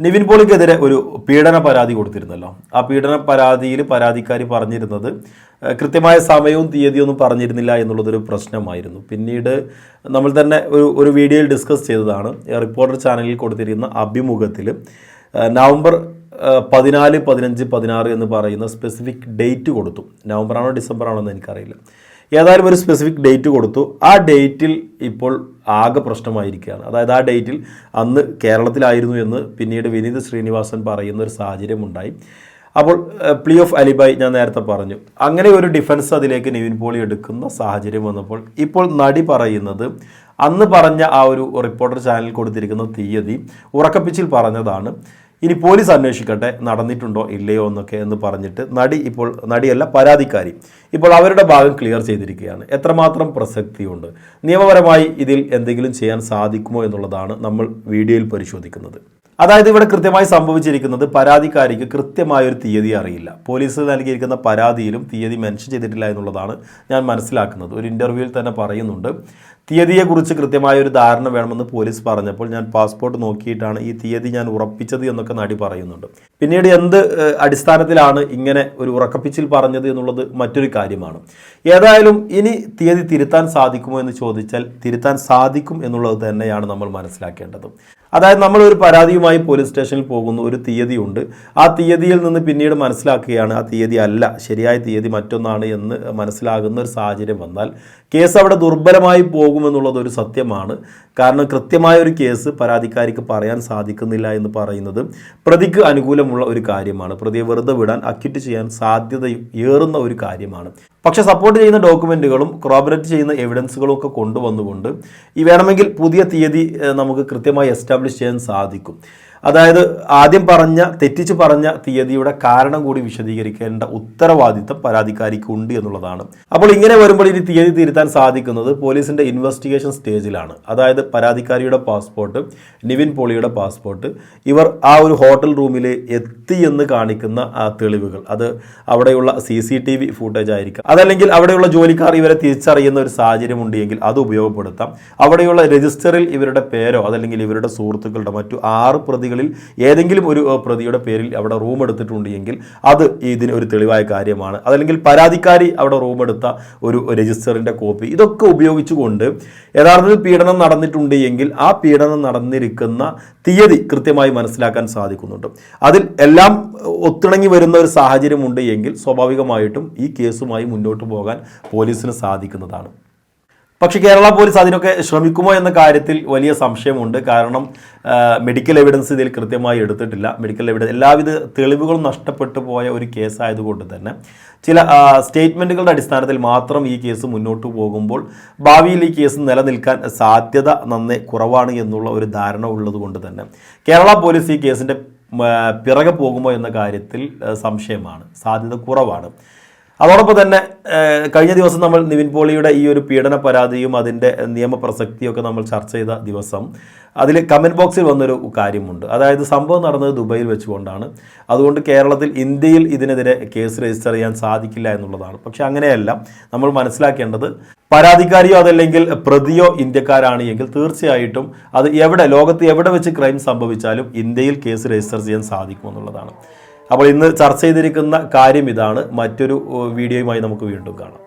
നിവിൻ പോളിക്കെതിരെ ഒരു പീഡന പരാതി കൊടുത്തിരുന്നല്ലോ. ആ പീഡന പരാതിയിൽ പരാതിക്കാരി പറഞ്ഞിരുന്നത് കൃത്യമായ സമയവും തീയതിയൊന്നും പറഞ്ഞിരുന്നില്ല എന്നുള്ളതൊരു പ്രശ്നമായിരുന്നു. പിന്നീട് നമ്മൾ തന്നെ ഒരു ഒരു വീഡിയോയിൽ ഡിസ്കസ് ചെയ്തതാണ്. റിപ്പോർട്ടർ ചാനലിൽ കൊടുത്തിരിക്കുന്ന അഭിമുഖത്തിൽ നവംബർ പതിനാല് പതിനഞ്ച് പതിനാറ് എന്ന് പറയുന്ന സ്പെസിഫിക് ഡേറ്റ് കൊടുത്തു. നവംബറാണോ ഡിസംബറാണോ എന്ന് എനിക്കറിയില്ല. ഏതായാലും ഒരു സ്പെസിഫിക് ഡേറ്റ് കൊടുത്തു. ആ ഡേറ്റിൽ ഇപ്പോൾ ആകെ പ്രശ്നമായിരിക്കുകയാണ്. അതായത് ആ ഡേറ്റിൽ അന്ന് കേരളത്തിലായിരുന്നു എന്ന് പിന്നീട് വിനീത് ശ്രീനിവാസൻ പറയുന്ന ഒരു സാഹചര്യം ഉണ്ടായി അപ്പോൾ പ്ലീ ഓഫ് അലിബായ് ഞാൻ നേരത്തെ പറഞ്ഞു. അങ്ങനെ ഒരു ഡിഫൻസ് അതിലേക്ക് നിവിൻ പോളി എടുക്കുന്ന സാഹചര്യം വന്നപ്പോൾ ഇപ്പോൾ നടി പറയുന്നത് അന്ന് പറഞ്ഞ ആ ഒരു റിപ്പോർട്ടർ ചാനൽ കൊടുത്തിരിക്കുന്ന തീയതി ഉറക്കപ്പിച്ചിൽ പറഞ്ഞതാണ്. ഇനി പോലീസ് അന്വേഷിക്കട്ടെ നടന്നിട്ടുണ്ടോ ഇല്ലയോ എന്നൊക്കെ എന്ന് പറഞ്ഞിട്ട് നടി ഇപ്പോൾ നടിയല്ല പരാതിക്കാരി ഇപ്പോൾ അവരുടെ ഭാഗം ക്ലിയർ ചെയ്തിരിക്കുകയാണ്. എത്രമാത്രം പ്രസക്തിയുണ്ട്? നിയമപരമായി ഇതിൽ എന്തെങ്കിലും ചെയ്യാൻ സാധിക്കുമോ എന്നുള്ളതാണ് നമ്മൾ വീഡിയോയിൽ പരിശോധിക്കുന്നത്. അതായത് ഇവിടെ കൃത്യമായി സംഭവിച്ചിരിക്കുന്നത് പരാതിക്കാരിക്ക് കൃത്യമായ ഒരു തീയതി അറിയില്ല. പോലീസ് നൽകിയിരിക്കുന്ന പരാതിയിലും തീയതി മെൻഷൻ ചെയ്തിട്ടില്ല എന്നുള്ളതാണ് ഞാൻ മനസ്സിലാക്കുന്നത്. ഒരു ഇന്റർവ്യൂവിൽ തന്നെ പറയുന്നുണ്ട് തീയതിയെക്കുറിച്ച് കൃത്യമായ ഒരു ധാരണ വേണമെന്ന് പോലീസ് പറഞ്ഞപ്പോൾ ഞാൻ പാസ്പോർട്ട് നോക്കിയിട്ടാണ് ഈ തീയതി ഞാൻ ഉറപ്പിച്ചത് എന്നൊക്കെ നടി പറയുന്നുണ്ട്. പിന്നീട് എന്ത് അടിസ്ഥാനത്തിലാണ് ഇങ്ങനെ ഒരു ഉറക്കപ്പിച്ചിൽ പറഞ്ഞത് എന്നുള്ളത് മറ്റൊരു കാര്യമാണ്. ഏതായാലും ഇനി തീയതി തിരുത്താൻ സാധിക്കുമോ എന്ന് ചോദിച്ചാൽ തിരുത്താൻ സാധിക്കും എന്നുള്ളത് തന്നെയാണ് നമ്മൾ മനസ്സിലാക്കേണ്ടത്. അതായത് നമ്മൾ ഒരു പരാതിയുമായി പോലീസ് സ്റ്റേഷനിൽ പോകുന്നു ഒരു തീയതി ഉണ്ട് ആ തീയതിയിൽ നിന്ന് പിന്നീട് മനസ്സിലാക്കുകയാണ് ആ തീയതി അല്ല ശരിയായ തീയതി മറ്റൊന്നാണ് എന്ന് മനസ്സിലാകുന്ന ഒരു സാഹചര്യം വന്നാൽ കേസ് അവിടെ ദുർബലമായി പോകുമെന്നുള്ളത് ഒരു സത്യമാണ്. കാരണം കൃത്യമായ ഒരു കേസ് പരാതിക്കാരിക്ക് പറയാൻ സാധിക്കുന്നില്ല എന്ന് പറയുന്നത് പ്രതിക്ക് അനുകൂലമുള്ള ഒരു കാര്യമാണ്. പ്രതിയെ വെറുതെ വിടാൻ അക്യൂറ്റ് ചെയ്യാൻ സാധ്യത ഏറുന്ന ഒരു കാര്യമാണ്. പക്ഷെ സപ്പോർട്ട് ചെയ്യുന്ന ഡോക്യുമെന്റുകളും ക്രോബറേറ്റ് ചെയ്യുന്ന എവിഡൻസുകളും ഒക്കെ കൊണ്ടുവന്നുകൊണ്ട് ഈ വേണമെങ്കിൽ പുതിയ തീയതി നമുക്ക് കൃത്യമായി എസ്റ്റാബ്ലിഷ് ചെയ്യാൻ സാധിക്കും. അതായത് ആദ്യം പറഞ്ഞ തെറ്റിച്ച് പറഞ്ഞ തീയതിയുടെ കാരണം കൂടി വിശദീകരിക്കേണ്ട ഉത്തരവാദിത്തം പരാതിക്കാരിക്ക് ഉണ്ട് എന്നുള്ളതാണ്. അപ്പോൾ ഇങ്ങനെ വരുമ്പോൾ ഇനി തീയതി തിരുത്താൻ സാധിക്കുന്നത് പോലീസിന്റെ ഇൻവെസ്റ്റിഗേഷൻ സ്റ്റേജിലാണ് അതായത് പരാതിക്കാരിയുടെ പാസ്പോർട്ട് നിവിൻ പോളിയുടെ പാസ്പോർട്ട് ഇവർ ആ ഒരു ഹോട്ടൽ റൂമിൽ എത്തി എന്ന് കാണിക്കുന്ന തെളിവുകൾ. അത് അവിടെയുള്ള C C T V footage ആയിരിക്കാം. അതല്ലെങ്കിൽ അവിടെയുള്ള ജോലിക്കാർ ഇവരെ തിരിച്ചറിയുന്ന ഒരു സാഹചര്യം ഉണ്ടെങ്കിൽ അത് ഉപയോഗപ്പെടുത്താം. അവിടെയുള്ള രജിസ്റ്ററിൽ ഇവരുടെ പേരോ അതല്ലെങ്കിൽ ഇവരുടെ സുഹൃത്തുക്കളുടെ മറ്റു ആറ് പ്രതികളിൽ ഏതെങ്കിലും ഒരു പ്രതിയുടെ പേരിൽ അവിടെ റൂം എടുത്തിട്ടുണ്ടെങ്കിൽ അത് ഇതിന് ഒരു തെളിവായ കാര്യമാണ്. അതല്ലെങ്കിൽ പരാതിക്കാരി അവിടെ റൂം എടുത്ത ഒരു രജിസ്റ്ററിന്റെ കോപ്പി. ഇതൊക്കെ ഉപയോഗിച്ചുകൊണ്ട് യഥാർത്ഥത്തിൽ പീഡനം നടന്നിട്ടുണ്ട് എങ്കിൽ ആ പീഡനം നടന്നിരിക്കുന്ന തീയതി കൃത്യമായി മനസ്സിലാക്കാൻ സാധിക്കുന്നുണ്ട്. അതിൽ എല്ലാം ഒത്തിണങ്ങി വരുന്ന ഒരു സാഹചര്യമുണ്ട് എങ്കിൽ സ്വാഭാവികമായിട്ടും ഈ കേസുമായി മുന്നോട്ട് പോകാൻ പോലീസിന് സാധിക്കുന്നതാണ്. പക്ഷേ കേരള പോലീസ് അതിനൊക്കെ ശ്രമിക്കുമോ എന്ന കാര്യത്തിൽ വലിയ സംശയമുണ്ട്. കാരണം മെഡിക്കൽ എവിഡൻസ് ഇതിൽ കൃത്യമായി എടുത്തിട്ടില്ല. മെഡിക്കൽ എവിഡൻസ് എല്ലാവിധ തെളിവുകളും നഷ്ടപ്പെട്ടു പോയ ഒരു കേസായതുകൊണ്ട് തന്നെ ചില സ്റ്റേറ്റ്മെന്റുകളുടെ അടിസ്ഥാനത്തിൽ മാത്രം ഈ കേസ് മുന്നോട്ട് പോകുമ്പോൾ ഭാവിയിൽ ഈ കേസ് നിലനിൽക്കാൻ സാധ്യത നന്നേ കുറവാണ് എന്നുള്ള ഒരു ധാരണ ഉള്ളതുകൊണ്ട് തന്നെ കേരള പോലീസ് ഈ കേസിന്റെ പിറകെ പോകുമോ എന്ന കാര്യത്തിൽ സംശയമാണ്. സാധ്യത കുറവാണ്. അതോടൊപ്പം തന്നെ കഴിഞ്ഞ ദിവസം നമ്മൾ നിവിൻ പോളിയുടെ ഈ ഒരു പീഡന പരാതിയും അതിന്റെ നിയമപ്രസക്തിയൊക്കെ നമ്മൾ ചർച്ച ചെയ്ത ദിവസം അതിൽ കമന്റ് ബോക്സിൽ വന്നൊരു കാര്യമുണ്ട്. അതായത് സംഭവം നടന്നത് ദുബൈയിൽ വെച്ചുകൊണ്ടാണ്. അതുകൊണ്ട് കേരളത്തിൽ ഇന്ത്യയിൽ ഇതിനെതിരെ കേസ് രജിസ്റ്റർ ചെയ്യാൻ സാധിക്കില്ല എന്നുള്ളതാണ്. പക്ഷെ അങ്ങനെയല്ല നമ്മൾ മനസ്സിലാക്കേണ്ടത് പരാതിക്കാരിയോ അതല്ലെങ്കിൽ പ്രതിയോ ഇന്ത്യക്കാരാണ് എങ്കിൽ തീർച്ചയായിട്ടും അത് എവിടെ ലോകത്ത് എവിടെ വെച്ച് ക്രൈം സംഭവിച്ചാലും ഇന്ത്യയിൽ കേസ് രജിസ്റ്റർ ചെയ്യാൻ സാധിക്കുമെന്നുള്ളതാണ്. അപ്പോൾ ഇന്ന് ചർച്ച ചെയ്തിരിക്കുന്ന കാര്യം ഇതാണ്. മറ്റൊരു വീഡിയോയുമായി നമുക്ക് വീണ്ടും കാണാം.